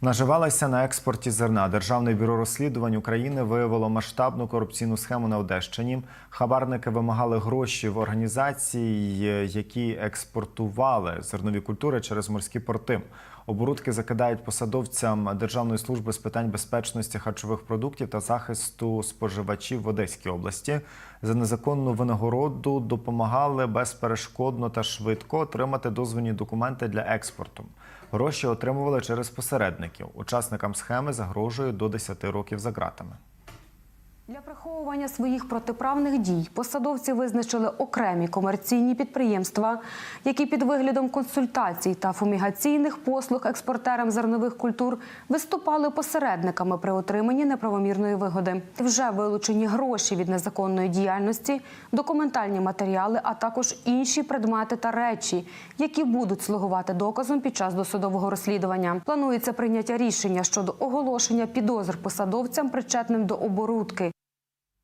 Наживалися на експорті зерна. Державне бюро розслідувань України виявило масштабну корупційну схему на Одещині. Хабарники вимагали гроші в організацій, які експортували зернові культури через морські порти. Оборудки закидають посадовцям Державної служби з питань безпечності харчових продуктів та захисту споживачів в Одеській області. За незаконну винагороду допомагали безперешкодно та швидко отримати дозвільні документи для експорту. Гроші отримували через посередників. Учасникам схеми загрожує до 10 років за ґратами. Для приховування своїх протиправних дій посадовці визначили окремі комерційні підприємства, які під виглядом консультацій та фумігаційних послуг експортерам зернових культур виступали посередниками при отриманні неправомірної вигоди. Вже вилучені гроші від незаконної діяльності, документальні матеріали, а також інші предмети та речі, які будуть слугувати доказом під час досудового розслідування. Планується прийняття рішення щодо оголошення підозр посадовцям, причетним до оборудки